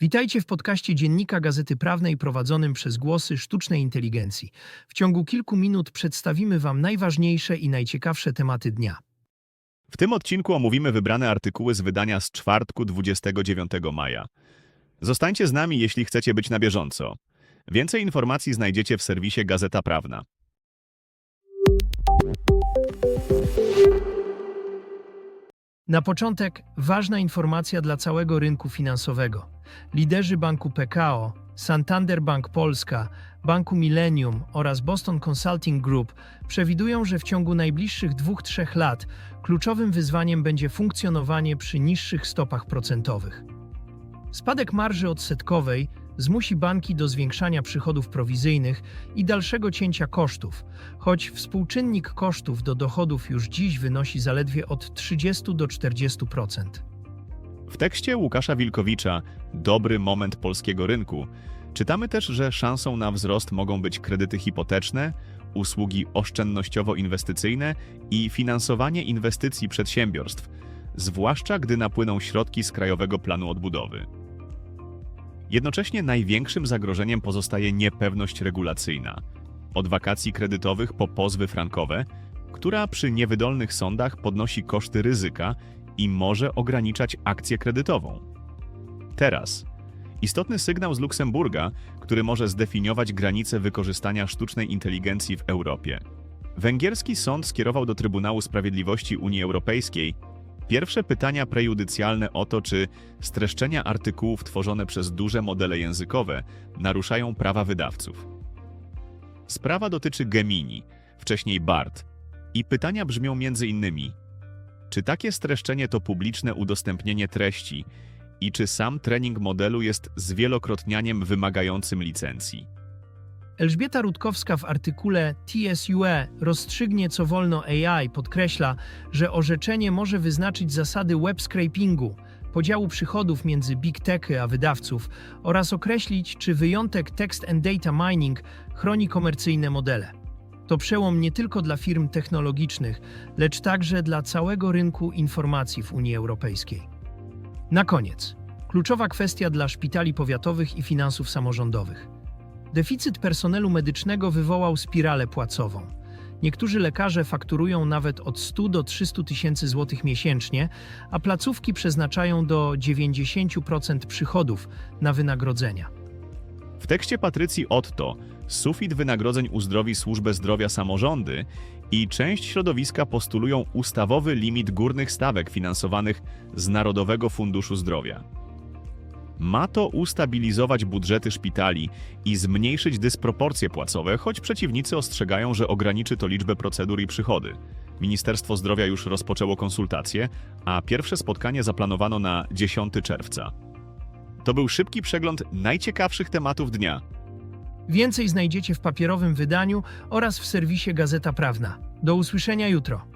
Witajcie w podcaście Dziennika Gazety Prawnej prowadzonym przez głosy sztucznej inteligencji. W ciągu kilku minut przedstawimy Wam najważniejsze i najciekawsze tematy dnia. W tym odcinku omówimy wybrane artykuły z wydania z czwartku 29 maja. Zostańcie z nami, jeśli chcecie być na bieżąco. Więcej informacji znajdziecie w serwisie Gazeta Prawna. Na początek ważna informacja dla całego rynku finansowego. Liderzy banku PKO, Santander Bank Polska, Banku Millennium oraz Boston Consulting Group przewidują, że w ciągu najbliższych 2-3 lat kluczowym wyzwaniem będzie funkcjonowanie przy niższych stopach procentowych. Spadek marży odsetkowej zmusi banki do zwiększania przychodów prowizyjnych i dalszego cięcia kosztów, choć współczynnik kosztów do dochodów już dziś wynosi zaledwie od 30 do 40%. W tekście Łukasza Wilkowicza Dobry moment polskiego rynku czytamy też, że szansą na wzrost mogą być kredyty hipoteczne, usługi oszczędnościowo-inwestycyjne i finansowanie inwestycji przedsiębiorstw, zwłaszcza gdy napłyną środki z Krajowego Planu Odbudowy. Jednocześnie największym zagrożeniem pozostaje niepewność regulacyjna. Od wakacji kredytowych po pozwy frankowe, która przy niewydolnych sądach podnosi koszty ryzyka i może ograniczać akcję kredytową. Teraz istotny sygnał z Luksemburga, który może zdefiniować granice wykorzystania sztucznej inteligencji w Europie. Węgierski sąd skierował do Trybunału Sprawiedliwości Unii Europejskiej pierwsze pytania prejudycjalne o to, czy streszczenia artykułów tworzone przez duże modele językowe naruszają prawa wydawców. Sprawa dotyczy Gemini, wcześniej BART, i pytania brzmią między innymi: czy takie streszczenie to publiczne udostępnienie treści i czy sam trening modelu jest zwielokrotnianiem wymagającym licencji? Elżbieta Rutkowska w artykule TSUE rozstrzygnie co wolno AI podkreśla, że orzeczenie może wyznaczyć zasady web scrapingu, podziału przychodów między big techy a wydawców oraz określić, czy wyjątek text and data mining chroni komercyjne modele. To przełom nie tylko dla firm technologicznych, lecz także dla całego rynku informacji w Unii Europejskiej. Na koniec, kluczowa kwestia dla szpitali powiatowych i finansów samorządowych. Deficyt personelu medycznego wywołał spiralę płacową. Niektórzy lekarze fakturują nawet od 100 do 300 tysięcy złotych miesięcznie, a placówki przeznaczają do 90% przychodów na wynagrodzenia. W tekście Patrycji Otto sufit wynagrodzeń uzdrowi służbę zdrowia samorządy i część środowiska postulują ustawowy limit górnych stawek finansowanych z Narodowego Funduszu Zdrowia. Ma to ustabilizować budżety szpitali i zmniejszyć dysproporcje płacowe, choć przeciwnicy ostrzegają, że ograniczy to liczbę procedur i przychody. Ministerstwo Zdrowia już rozpoczęło konsultacje, a pierwsze spotkanie zaplanowano na 10 czerwca. To był szybki przegląd najciekawszych tematów dnia. Więcej znajdziecie w papierowym wydaniu oraz w serwisie Gazeta Prawna. Do usłyszenia jutro.